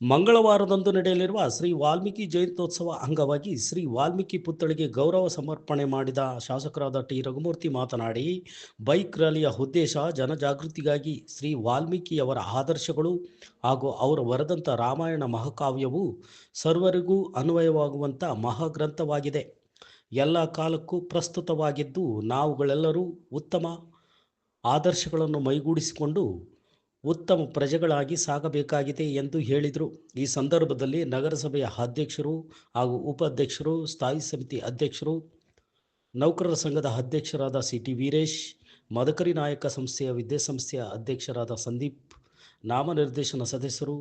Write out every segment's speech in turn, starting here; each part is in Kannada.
ಮಂಗಳವಾರದಂದು ನಡೆಯಲಿರುವ ಶ್ರೀ ವಾಲ್ಮೀಕಿ ಜಯಂತ್ಯೋತ್ಸವ ಅಂಗವಾಗಿ ಶ್ರೀ ವಾಲ್ಮೀಕಿ ಪುತ್ಥಳಿಗೆ ಗೌರವ ಸಮರ್ಪಣೆ ಮಾಡಿದ ಶಾಸಕರಾದ ಟಿ. ರಘುಮೂರ್ತಿ ಮಾತನಾಡಿ, ಬೈಕ್ ರ್ಯಾಲಿಯ ಉದ್ದೇಶ ಜನಜಾಗೃತಿಗಾಗಿ ಶ್ರೀ ವಾಲ್ಮೀಕಿಯವರ ಆದರ್ಶಗಳು ಹಾಗೂ ಅವರು ಬರೆದಂಥ ರಾಮಾಯಣ ಮಹಾಕಾವ್ಯವು ಸರ್ವರಿಗೂ ಅನ್ವಯವಾಗುವಂಥ ಮಹಾಗ್ರಂಥವಾಗಿದೆ. ಎಲ್ಲ ಕಾಲಕ್ಕೂ ಪ್ರಸ್ತುತವಾಗಿದ್ದು, ನಾವುಗಳೆಲ್ಲರೂ ಉತ್ತಮ ಆದರ್ಶಗಳನ್ನು ಮೈಗೂಡಿಸಿಕೊಂಡು ಉತ್ತಮ ಪ್ರಜೆಗಳಾಗಿ ಸಾಗಬೇಕಾಗಿದೆ ಎಂದು ಹೇಳಿದರು. ಈ ಸಂದರ್ಭದಲ್ಲಿ ನಗರಸಭೆಯ ಅಧ್ಯಕ್ಷರು ಹಾಗೂ ಉಪಾಧ್ಯಕ್ಷರು, ಸ್ಥಾಯಿ ಸಮಿತಿ ಅಧ್ಯಕ್ಷರು, ನೌಕರರ ಸಂಘದ ಅಧ್ಯಕ್ಷರಾದ ಸಿ ಟಿ ವೀರೇಶ್, ಮದಕರಿ ನಾಯಕ ಸಂಸ್ಥೆಯ ವಿದ್ಯಾಸಂಸ್ಥೆಯ ಅಧ್ಯಕ್ಷರಾದ ಸಂದೀಪ್, ನಾಮನಿರ್ದೇಶನ ಸದಸ್ಯರು,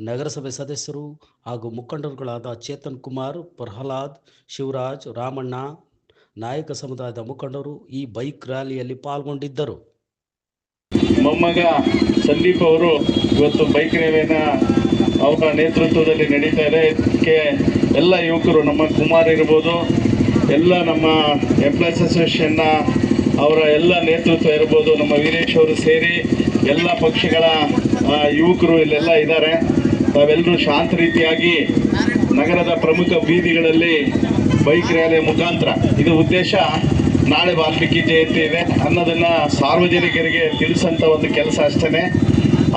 ನಗರಸಭೆ ಸದಸ್ಯರು ಹಾಗೂ ಮುಖಂಡರುಗಳಾದ ಚೇತನ್ ಕುಮಾರ್, ಪ್ರಹ್ಲಾದ್, ಶಿವರಾಜ್, ರಾಮಣ್ಣ, ನಾಯಕ ಸಮುದಾಯದ ಮುಖಂಡರು ಈ ಬೈಕ್ ರ್ಯಾಲಿಯಲ್ಲಿ ಪಾಲ್ಗೊಂಡಿದ್ದರು. ಮೊಮ್ಮಗ ಸಂದೀಪ್ ಅವರು ಇವತ್ತು ಬೈಕ್ ರ್ಯಾಲಿನ ಅವರ ನೇತೃತ್ವದಲ್ಲಿ ನಡೀತಾ ಇದೆ. ಇದಕ್ಕೆ ಎಲ್ಲ ಯುವಕರು, ನಮ್ಮ ಕುಮಾರ್ ಇರ್ಬೋದು, ಎಲ್ಲ ನಮ್ಮ ಎಂಪ್ಲಾಯ್ಸ್ ಅಸೋಸಿಯೇಷನ್ನ ಅವರ ಎಲ್ಲ ನೇತೃತ್ವ ಇರ್ಬೋದು, ನಮ್ಮ ವೀರೇಶ್ ಅವರು ಸೇರಿ ಎಲ್ಲ ಪಕ್ಷಗಳ ಯುವಕರು ಇಲ್ಲೆಲ್ಲ ಇದ್ದಾರೆ. ತಾವೆಲ್ಲರೂ ಶಾಂತ ರೀತಿಯಾಗಿ ನಗರದ ಪ್ರಮುಖ ಬೀದಿಗಳಲ್ಲಿ ಬೈಕ್ ರ್ಯಾಲಿಯ ಮುಖಾಂತರ. ಇದು ಉದ್ದೇಶ. ನಾಳೆ ವಾಲ್ಮೀಕಿ ಜಯಂತಿ ಇದೆ. ಅನ್ನೋದನ್ನ ಸಾರ್ವಜನಿಕರಿಗೆ ತಿಳಿಸಂತ ಒಂದು ಕೆಲಸ ಅಷ್ಟೇ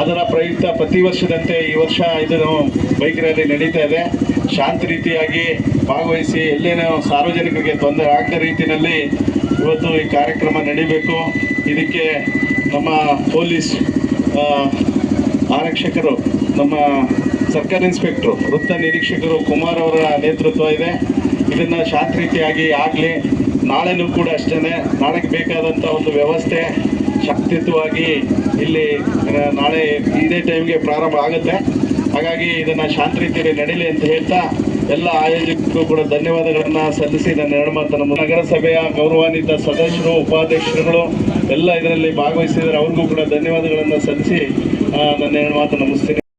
ಅದರ ಪ್ರಯುಕ್ತ ಪ್ರತಿ ವರ್ಷದಂತೆ ಈ ವರ್ಷ ಇದನ್ನು ಬೈಕ್ ರ್ಯಾಲಿ ನಡೀತಾ ಇದೆ. ಶಾಂತ ರೀತಿಯಾಗಿ ಭಾಗವಹಿಸಿ ಎಲ್ಲೇನೋ ಸಾರ್ವಜನಿಕರಿಗೆ ತೊಂದರೆ ಆಗದ ರೀತಿಯಲ್ಲಿ ಇವತ್ತು ಈ ಕಾರ್ಯಕ್ರಮ ನಡೀಬೇಕು. ಇದಕ್ಕೆ ನಮ್ಮ ಪೊಲೀಸ್ ಆರಕ್ಷಕರು, ನಮ್ಮ ಸರ್ಕಲ್ ಇನ್ಸ್ಪೆಕ್ಟ್ರು, ವೃತ್ತ ನಿರೀಕ್ಷಕರು ಕುಮಾರ್ ಅವರ ನೇತೃತ್ವ ಇದೆ. ಇದನ್ನು ಶಾಂತ ರೀತಿಯಾಗಿ ಆಗಲಿ ನಾಳೆನೂ ಕೂಡ ಅಷ್ಟೇ ನಾಳೆಗೆ ಬೇಕಾದಂಥ ಒಂದು ವ್ಯವಸ್ಥೆ ಶಕ್ತಿಯುತವಾಗಿ ಇಲ್ಲಿ ನಾಳೆ ಇದೇ ಟೈಮ್ಗೆ ಪ್ರಾರಂಭ ಆಗುತ್ತೆ. ಹಾಗಾಗಿ ಇದನ್ನು ಶಾಂತ ರೀತಿಯಲ್ಲಿ ನಡೀಲಿ ಅಂತ ಹೇಳ್ತಾ ಎಲ್ಲ ಆಯೋಜಕರು ಕೂಡ ಧನ್ಯವಾದಗಳನ್ನು ಸಲ್ಲಿಸಿ ನನ್ನ ಎರಡು ಮಾತನ್ನು. ನಗರಸಭೆಯ ಗೌರವಾನ್ವಿತ ಸದಸ್ಯರು, ಉಪಾಧ್ಯಕ್ಷರುಗಳು ಎಲ್ಲ ಇದರಲ್ಲಿ ಭಾಗವಹಿಸಿದರೆ ಅವ್ರಿಗೂ ಕೂಡ ಧನ್ಯವಾದಗಳನ್ನು ಸಲ್ಲಿಸಿ ನನ್ನ ಎರಡು ಮಾತನ್ನು ಮುಗಿಸ್ತೀನಿ.